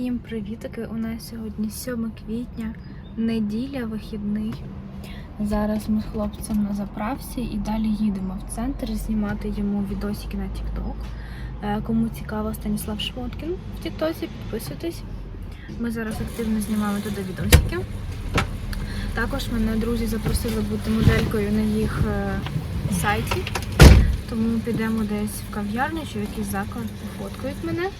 Всім привітики! У нас сьогодні 7 квітня, неділя, вихідний. Зараз ми з хлопцем на заправці і далі їдемо в центр знімати йому відосики на TikTok. Е, Кому цікаво, Станіслав Шмоткін в Тіктоці, підписуйтесь. Ми зараз активно знімаємо туди відосики. Також мене друзі запросили бути моделькою на їх е, сайті. Тому підемо десь в кав'ярню чи в якийсь заклад, пофоткають мене.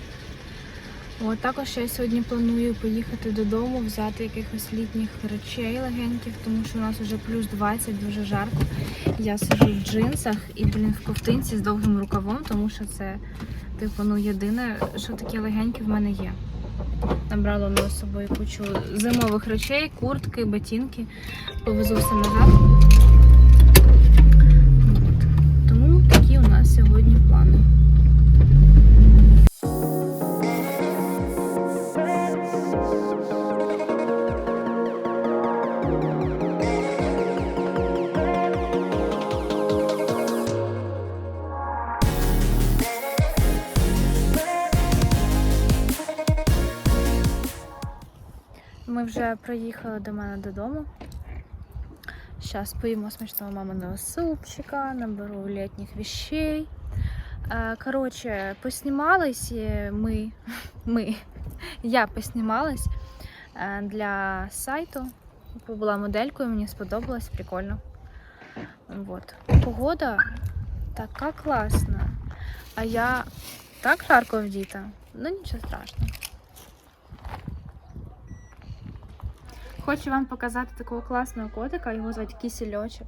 От також я сьогодні планую поїхати додому, взяти якихось літніх речей легеньких, тому що у нас вже плюс 20, дуже жарко. Я сиджу в джинсах і, блін, в ковтинці з довгим рукавом, тому що це, типу, ну єдине, що таке легеньке в мене є. Набрала з собою кучу зимових речей, куртки, ботинки. Повезу все назад. Тому такі у нас сьогодні плани. Вже приїхали до мене додому. Зараз поїмо смачного маминого супчика, наберу літніх вещей. Е, Коротше, поснімались ми, ми, я поснімалась е, для сайту. Була моделькою, мені сподобалось, прикольно. Вот. Погода така класна. А я так жарко вдіта. Ну нічого страшного. Хочу вам показати такого класного котика, його звати Кісельочок.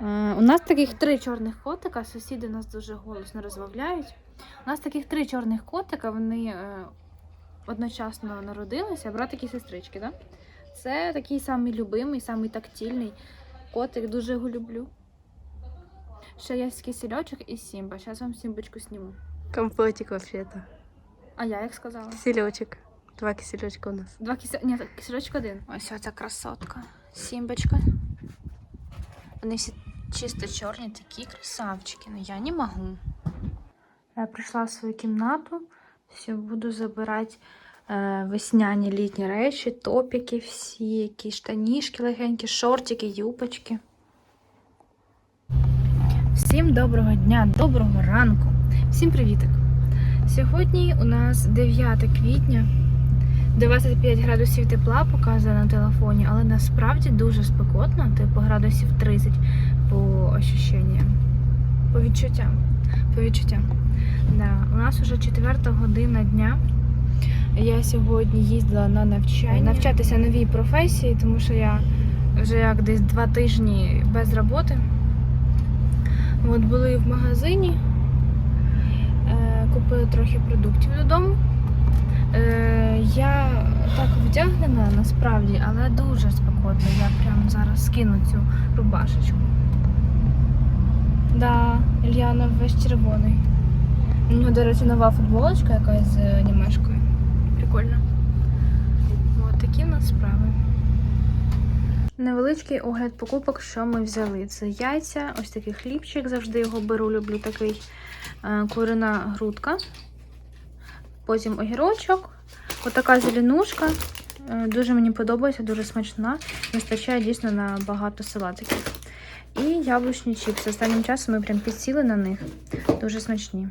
Е, У нас таких три чорних котика, сусіди нас дуже голосно розмовляють. У нас таких три чорних котика, вони е, одночасно народилися, братики і сестрички, да? Це такий самий любимий, самий тактильний котик, дуже його люблю. Ще є кисельочок і Сімба. Зараз вам Сімбочку зніму. Компотик вообще-то. А я як сказала? Киселечек. Два киселечка у нас. Два кисель... Ні, кисельочок один. Ось оця красотка. Сімбочка. Вони всі чисто чорні, такі красавчики. Ну я не можу. Я прийшла в свою кімнату. Все, буду забирати е, весняні літні речі, топіки всі, які штанішки легенькі, шортики, юбочки. Всім доброго дня, доброго ранку. Всім привітик. Сьогодні у нас 9 квітня. 25 градусів тепла показує на телефоні, але насправді дуже спекотно, типу градусів 30 по ощущенням. По відчуттям. По відчуттям. Да. У нас вже 4 година дня. Я сьогодні їздила на навчання. Навчатися новій професії, тому що я вже як десь два тижні без роботи. От були в магазині, е, купили трохи продуктів додому. Вдягнена насправді, але дуже спекотно. Я прямо зараз скину цю рубашечку. Да, Ільяна весь червоний. У нього, до речі, нова футболочка якась з анімешкою. Прикольно. От такі в нас справи. Невеличкий огляд покупок, що ми взяли. Це яйця, ось такий хлібчик, завжди його беру, люблю такий е, курина грудка. Потім огірочок, отака зеленушка. Е, Дуже мені подобається, дуже смачна. Вистачає дійсно на багато салатиків. І яблучні чіпси. Останнім часом ми прям підсіли на них. Дуже смачні.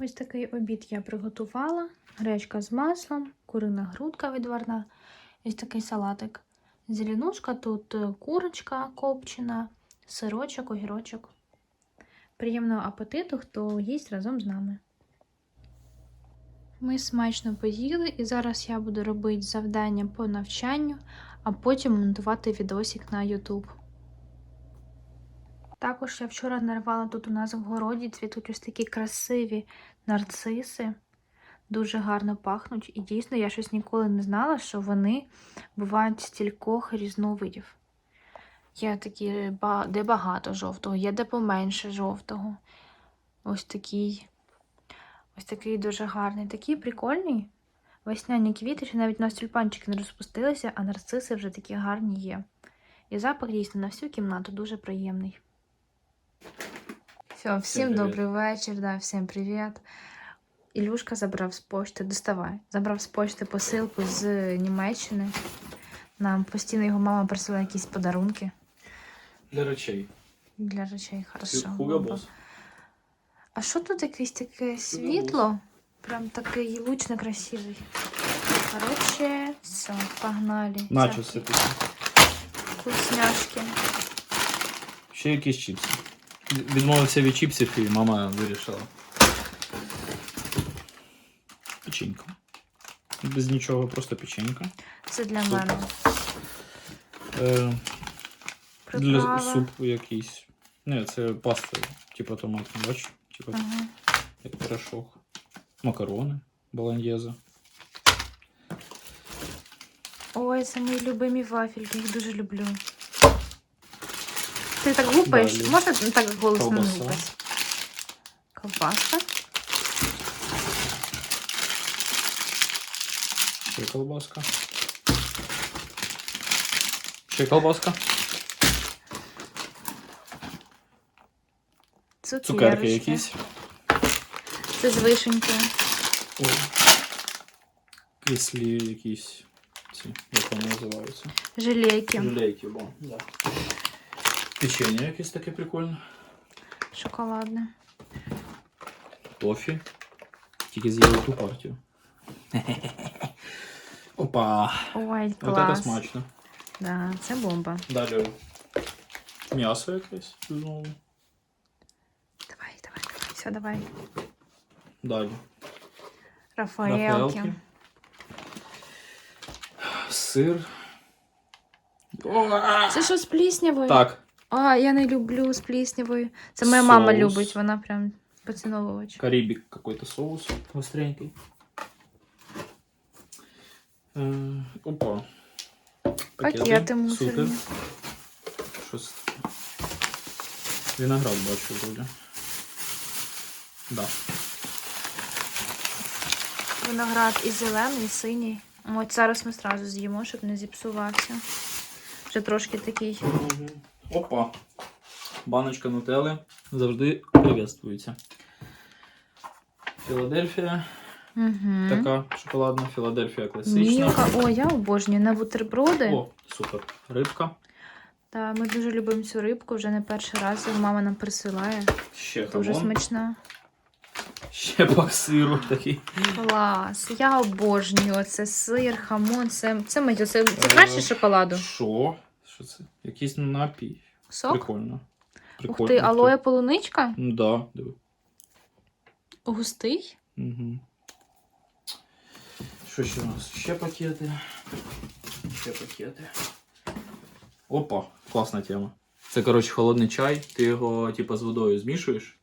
Ось такий обід я приготувала. Гречка з маслом, курина грудка відварна. Ось такий салатик. Зеленушка, тут е, курочка копчена, сирочок, огірочок. Приємного апетиту, хто їсть разом з нами. Ми смачно поїли, і зараз я буду робити завдання по навчанню, а потім монтувати відосик на YouTube. Також я вчора нарвала тут у нас в городі цвітуть ось такі красиві нарциси, дуже гарно пахнуть. І дійсно я щось ніколи не знала, що вони бувають стількох різновидів. Є такі, де багато жовтого, є де поменше жовтого. Ось такий. Ось такий дуже гарний, такий прикольний. Весняні квіти, ще навіть у нас тюльпанчики не розпустилися, а нарциси вже такі гарні є. І запах дійсно на всю кімнату дуже приємний. Все, всім привіт. добрий вечір, да, всім привіт. Ілюшка забрав з почти, доставай. Забрав з почти посилку з Німеччини. Нам постійно його мама присилає якісь подарунки Для речей. для речей. Хорошо. Хуга бомба. А що тут якесь таке світло? Прям такий лучно красивий. Коротше, все, погнали. Начоси такі. Вкусняшки. Ще якісь чіпси. Відмовився від чіпсів і мама вирішила. Печенька. Без нічого, просто печенька. Це для Супер. мене. Е, для супу якийсь. Не, це паста, типу томатна, бачиш? Типу, Ага. як порошок. Макарони, болоньєза. Ой, це мої любимі вафельки, їх дуже люблю. Ти так гупаєш? Далі. Можна не так голосно не Ковбаса. гупати? Ковбаска. Ще колбаска. Ще колбаска. Цукерки Цукерочки. якісь. Це з вишенькою. О. Кислі якісь. Ці, як вони називаються? Желейки. Желейки, бо. Да. Печення якесь таке прикольне. Шоколадне. Тофі. Тільки з'їли ту партію. Опа! Ой, клас. смачно. Да, це бомба. Далі м'ясо якесь знову. Давай, давай, давай. Все, давай. Далі. Рафаелки. Рафаелки. Сир. О, Це що з пліснявою? Так, А, я не люблю з пліснявою. Це моя Соус. мама любить, вона прям поціновувач. карибик какой-то соус гостренький. Е, опа. Пакети мусорні. Супер. Щось. Виноград бачу вроде. Да. Виноград і зелений, і синій. От зараз ми зразу з'їмо, щоб не зіпсувався. Вже трошки такий. Мгм. Опа. Баночка нутелли завжди приветствується. Філадельфія. Угу. Така шоколадна Філадельфія класична. Мілка. О, я обожнюю на бутерброди. О, супер. Рибка. Та ми дуже любимо цю рибку, вже не перший раз. Мама нам присилає. Ще Дуже хамон. смачна. Ще пак сиру такий. Клас. Я обожнюю. Оце сир, хамон. Це, це моє. Це, це Е, краще шоколаду. Що? Що це? Якийсь напій. Сок? Прикольно. Ух ти, алоє полуничка? Ну да, диви. Густий? Угу. Що ще у нас? Ще пакети. Ще пакети. Опа, класна тема. Це, коротше, холодний чай. Ти його, типу, з водою змішуєш.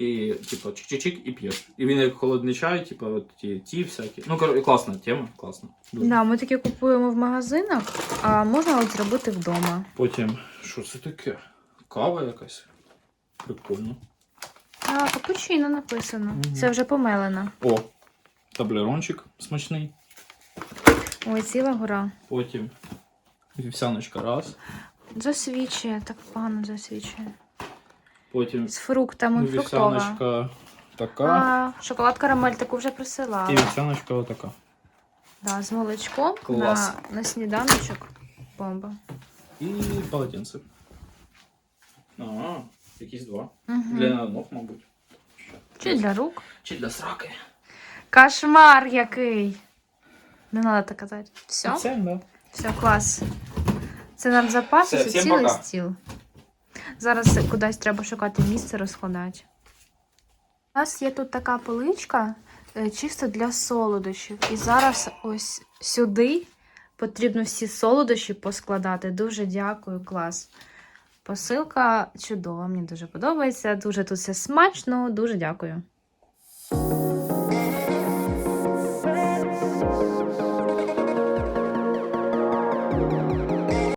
І, типу, чик-чик-чик і п'єш. І він як холодний чай, типу, от ті, ті всякі. Ну, коротше, класна тема, класна. Дуже. Да, ми таке купуємо в магазинах, а можна от зробити вдома. Потім, що це таке? Кава якась? Прикольно. А, капучино написано. Мгм. Це вже помелено. О, таблерончик смачний. Ой, ціла гора. Потім вівсяночка раз. Засвічує, так погано засвічує. Потім З фруктами, фруктова. вівсяночка така. А, шоколад карамель таку вже І вівсяночка отака. Да, з молочком на, Клас. на сніданочок. Бомба. І полотенце. А, якісь два. Угу. Для ног, мабуть. Чи для рук? Чи для сраки. Кошмар який. Не треба так казати. Все? Це, да. Все, клас. Це нам запас, це цілий стіл. Зараз кудись треба шукати місце розкладати. У нас є тут така поличка е, чисто для солодощів. І зараз ось сюди потрібно всі солодощі поскладати. Дуже дякую, клас. Посилка чудова, мені дуже подобається. Дуже тут все смачно, дуже дякую.